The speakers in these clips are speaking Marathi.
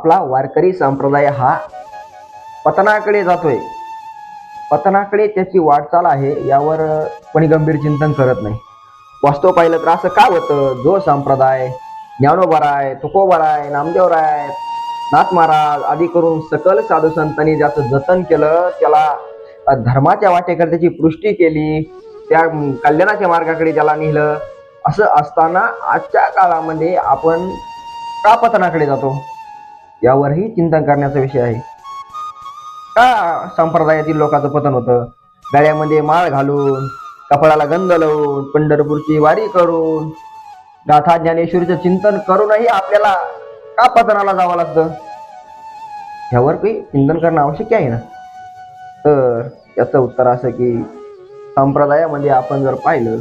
आपला वारकरी संप्रदाय हा पतनाकडे जातोय. पतनाकडे त्याची वाटचाल आहे यावर कोणी गंभीर चिंतन करत नाही. वास्तव पाहिलं तर असं का होतं? जो संप्रदाय ज्ञानोबराय तुकोबराय नामदेवराय नाथ महाराज आदी करून सकल साधू संतांनी ज्याचं जतन केलं त्याला धर्माच्या वाटेकडे त्याची पुष्टी केली त्या कल्याणाच्या मार्गाकडे त्याला नेलं असं असताना आजच्या काळामध्ये आपण का पतनाकडे जातो? यावरही चिंतन करण्याचा विषय आहे. का संप्रदायातील लोकांचं पतन होतं? गळ्यामध्ये माळ घालून कपाळाला गंध लावून पंढरपूरची वारी करून गाथा ज्ञानेश्वरीचं चिंतन करूनही आपल्याला का पतनाला जावं लागतं? ह्यावर काही चिंतन करणं आवश्यक आहे ना? तर याचं उत्तर असं की संप्रदायामध्ये आपण जर पाहिलं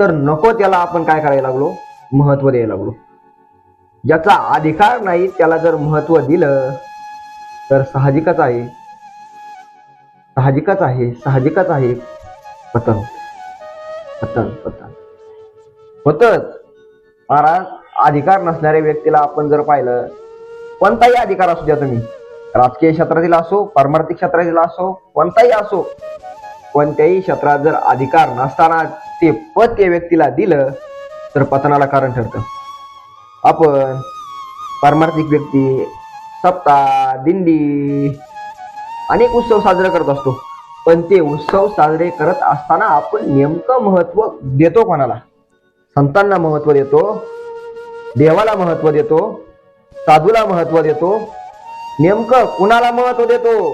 तर नको त्याला आपण काय करायला लागलो? महत्त्व द्यायला लागलो. ज्याचा अधिकार नाही त्याला जर महत्त्व दिलं तर साहजिकच आहे. साहजिकच आहे साहजिकच आहे. पतन पतन पतन. होतच महाराज अधिकार नसणाऱ्या व्यक्तीला आपण जर पाहिलं कोणताही अधिकार असू द्या तुम्ही. राजकीय क्षेत्रातील असो पारमार्थिक क्षेत्रातील असो कोणताही असो कोणत्याही क्षेत्रात जर अधिकार नसताना ते पद त्या व्यक्तीला दिलं तर पतनाला कारण ठरतं. आपण पारमार्थिक व्यक्ती सप्ताह दिंडी अनेक उत्सव साजरे करत असतो. पण ते उत्सव साजरे करत असताना आपण नेमकं महत्त्व देतो कोणाला? संतांना महत्त्व देतो देवाला महत्त्व देतो साधूला महत्त्व देतो नेमकं कुणाला महत्त्व देतो?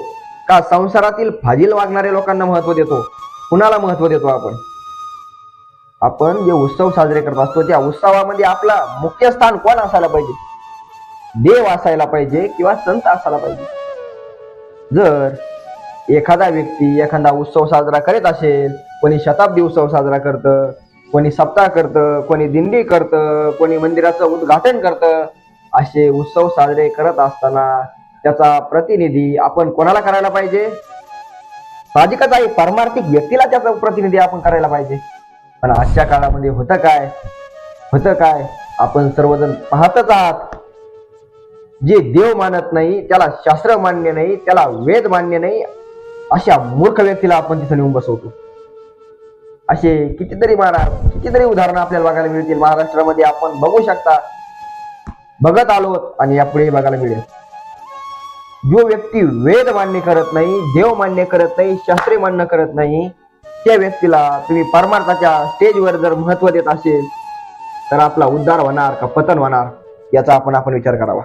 का संसारातील फाजील वागणाऱ्या लोकांना महत्त्व देतो? कुणाला महत्त्व देतो आपण? आपण जे उत्सव साजरे करत असतो त्या उत्सवामध्ये आपला मुख्य स्थान कोण असायला पाहिजे? देव असायला पाहिजे किंवा संत असायला पाहिजे? जर एखादा व्यक्ती एखादा उत्सव साजरा करीत असेल कोणी शताब्दी उत्सव साजरा करतं कोणी सप्ताह करतं कोणी दिंडी करतं कोणी मंदिराचं उद्घाटन करतं असे उत्सव साजरे करत असताना त्याचा प्रतिनिधी आपण कोणाला करायला पाहिजे? साहजिकच आहे पारमार्थिक व्यक्तीला त्याचा प्रतिनिधी आपण करायला पाहिजे. पण आजच्या काळामध्ये होतं काय? होतं काय? आपण सर्वजण पाहतच आहात. जे देव मानत नाही त्याला शास्त्र मान्य नाही त्याला वेद मान्य नाही अशा मूर्ख व्यक्तीला आपण तिथं नेऊन बसवतो. असे कितीतरी महाराज कितीतरी उदाहरणं आपल्याला बघायला मिळतील. महाराष्ट्रामध्ये आपण बघू शकता. बघत आलो आणि यापुढे बघायला मिळेल. जो व्यक्ती वेद मान्य करत नाही देव मान्य करत नाही शास्त्रे मान्य करत नाही त्या व्यक्तीला तुम्ही परमार्थाच्या स्टेजवर जर महत्त्व देत असेल तर आपला उद्धार होणार का पतन होणार याचा आपण आपण विचार करावा.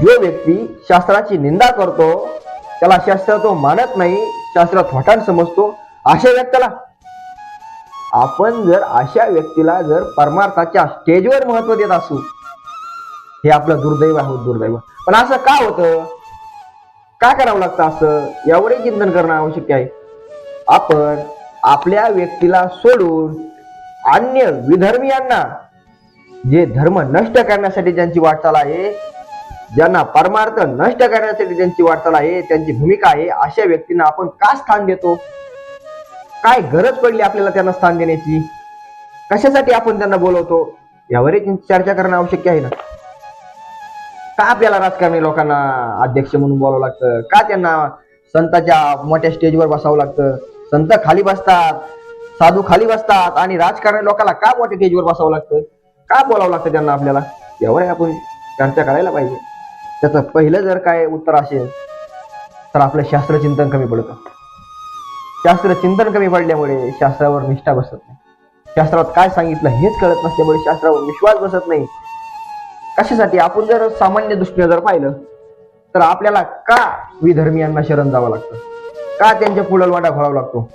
जो व्यक्ती शास्त्राची निंदा करतो त्याला शास्त्र तो मानत नाही शास्त्र थोटान समजतो अशा व्यक्तीला. आपण जर अशा व्यक्तीला जर परमार्थाच्या स्टेजवर महत्त्व देत असू हे आपलं दुर्दैव आहोत दुर्दैव. पण असं का होतं? का करावं लागतं असं? यावरही चिंतन करणं आवश्यक आहे. आपण आपल्या व्यक्तीला सोडून अन्य विधर्मीयांना जे धर्म नष्ट करण्यासाठी ज्यांची वाटचाल आहे ज्यांना परमार्थ नष्ट करण्यासाठी ज्यांची वाटचाल आहे त्यांची भूमिका आहे अशा व्यक्तींना आपण का स्थान देतो? काय गरज पडली आपल्याला त्यांना स्थान देण्याची? कशासाठी आपण त्यांना बोलवतो? यावरही चर्चा करणं आवश्यक आहे ना? का आपल्याला राजकारणी लोकांना अध्यक्ष म्हणून बोलावं लागतं? का त्यांना संताच्या मोठ्या स्टेजवर बसावं लागतं? संत खाली बसतात साधू खाली बसतात आणि राजकारणी लोकांना का मोठ्या स्टेजवर बसावं लागतं? का बोलावं लागतं त्यांना आपल्याला? यावर आपण चर्चा करायला पाहिजे. त्याचं पहिलं जर काय उत्तर असेल तर आपलं शास्त्रचिंतन कमी पडतं. शास्त्रचिंतन कमी पडल्यामुळे शास्त्रावर निष्ठा बसत नाही. शास्त्रात काय सांगितलं हेच कळत नसल्यामुळे शास्त्रावर विश्वास बसत नाही. कशासाठी? आपण जर सामान्य दृष्टीने जर पाहिलं तर आपल्याला का विधर्मीयांना शरण जावं लागतं? का त्यांच्या पुढं वाटा घोळावा लागतो?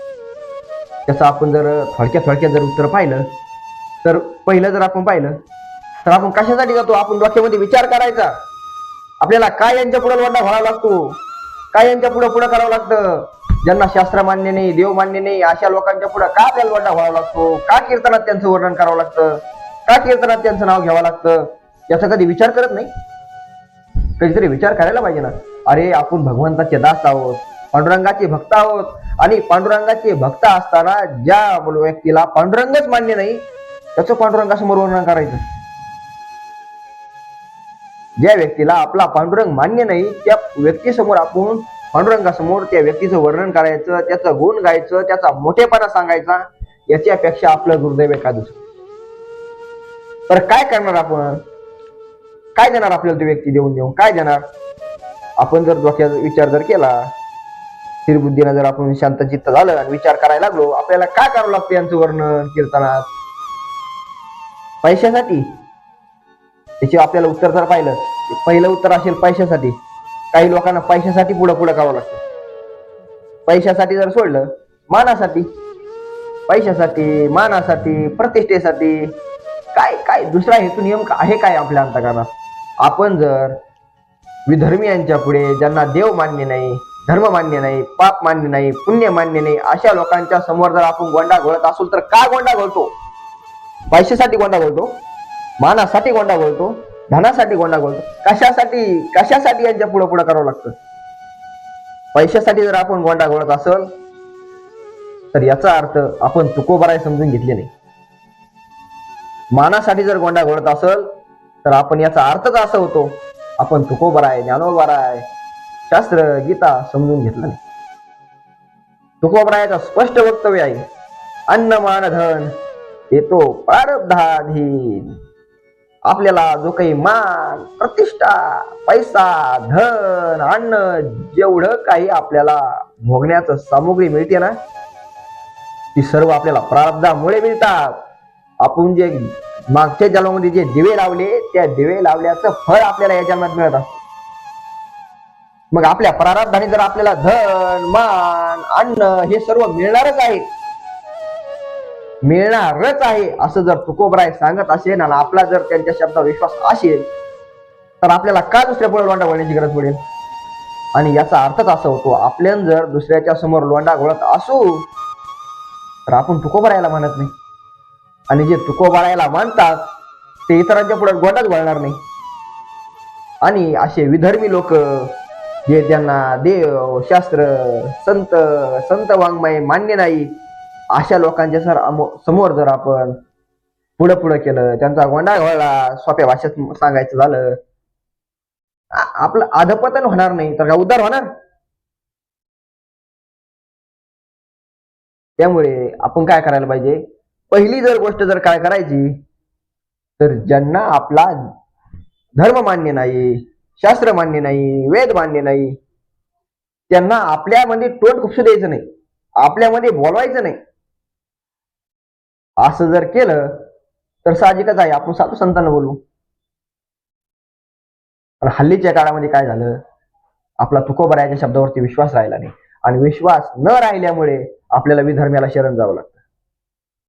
त्याचं आपण जर थोडक्यात थोडक्यात जर उत्तर पाहिलं तर पहिलं जर आपण पाहिलं तर आपण कशासाठी जातो? आपण डोक्यामध्ये विचार करायचा. आपल्याला काय यांच्या पुढे वाटा घोळावा लागतो? काय यांच्या पुढे पुढे करावं लागतं? ज्यांना शास्त्र मान्य नाही देव मान्य नाही अशा लोकांच्या पुढे का आपल्याला वाटा व्हावा लागतो? का कीर्तनात त्यांचं वर्णन करावं लागतं? का कीर्तनात त्यांचं नाव घ्यावं लागतं? याचा कधी विचार करत नाही. कधीतरी विचार करायला पाहिजे ना. अरे आपण भगवंताचे दास आहोत पांडुरंगाचे भक्त आहोत. आणि पांडुरंगाचे भक्त असताना ज्या व्यक्तीला पांडुरंगच मान्य नाही त्याचं पांडुरंगासमोर वर्णन करायचं. ज्या व्यक्तीला आपला पांडुरंग मान्य नाही त्या व्यक्तीसमोर आपण पांडुरंगासमोर त्या व्यक्तीचं वर्णन करायचं त्याचं गुण गायचं त्याचा मोठेपणा सांगायचा याच्यापेक्षा आपलं दुर्दैव एखादं तर काय करणार आपण? काय देणार आपल्याला ती व्यक्ती देऊन देऊन? काय देणार? आपण जर डोक्याचा विचार जर केला स्थिरबुद्धीनं जर आपण शांतचित्त झालं आणि विचार करायला लागलो आपल्याला काय करावं लागतं यांचं वर्णन कीर्तनात? पैशासाठी. त्याचे आपल्याला उत्तर जर पाहिलं पहिलं उत्तर असेल पैशासाठी. काही लोकांना पैशासाठी पुढं पुढं करावं लागतं. पैशासाठी जर सोडलं मानासाठी. पैशासाठी मानासाठी प्रतिष्ठेसाठी. काय काय दुसरा हेतू नियम आहे काय आपल्या अंतकरणात? आपण जर विधर्मीयांच्या पुढे ज्यांना देव मान्य नाही धर्म मान्य नाही पाप मान्य नाही पुण्य मान्य नाही अशा लोकांच्या समोर जर आपण गोंडा घोळत असू तर का गोंडा घोळतो? पैशासाठी गोंडा घोळतो? मानासाठी गोंडा घोळतो? धनासाठी गोंडा घोळतो? कशासाठी? कशासाठी यांच्या पुढे पुढे करावं लागतं? पैशासाठी जर आपण गोंडा घोळत असल तर याचा अर्थ आपण तुकोबराय समजून घेतले नाही. मानासाठी जर गोंडा घोळत असल तर आपण याचा अर्थच असा होतो. आपण तुकोबराय आहे शास्त्र गीता समजून घेतलं नाही. तुकोबरायाचं स्पष्ट वक्तव्य आहे अन्न मान धन येतो प्रारब्धाधीन आपल्याला जो काही मान प्रतिष्ठा पैसा धन अन्न जेवढं काही आपल्याला भोगण्याचं सामुग्री मिळते ना ती सर्व आपल्याला प्रारब्धामुळे मिळतात. आपण जे मागच्या जन्मामध्ये जे दिवे लावले त्या दिवे लावल्याचं फळ आपल्याला या जन्मात मिळत. मग आपल्या प्रारब्धाने जर आपल्याला धन मान अन्न हे सर्व मिळणारच आहे. मिळणारच आहे असं जर तुकोबराय सांगत असेल आणि आपला जर त्यांच्या शब्दावर विश्वास असेल तर आपल्याला का दुसऱ्या पुढे लोंडा वळण्याची गरज पडेल? आणि याचा अर्थच असा होतो आपल्याला जर दुसऱ्याच्या समोर लोंडा घोळत असू तर आपण तुकोबरायला म्हणत नाही. आणि जे तुकोबाळायला मानतात ते इतरांच्या पुढे गोंडाच वळणार नाही. आणि असे विधर्मी लोक जे त्यांना देव शास्त्र संत संत वाङ्मय मान्य नाही अशा लोकांच्या सर समोर जर आपण पुढं पुढं केलं त्यांचा गोंडा घोळला सोप्या भाषेत सांगायचं झालं आपलं अधपतन होणार नाही तर का उद्धार होणार? त्यामुळे आपण काय करायला पाहिजे? पहिली जर गोष्ट जर काय करायची तर ज्यांना आपला धर्म मान्य नाही शास्त्र मान्य नाही वेद मान्य नाही त्यांना आपल्यामध्ये तोंड खुपसू द्यायचं नाही आपल्यामध्ये बोलवायचं नाही. असं जर केलं तर साहजिकच आहे आपण साधू संतांना बोलू. पण हल्लीच्या काळामध्ये काय झालं? आपला तुकोबरायाच्या शब्दावरती विश्वास राहिला नाही. आणि विश्वास न राहिल्यामुळे आपल्याला विधर्म्याला शरण जावं लागतं.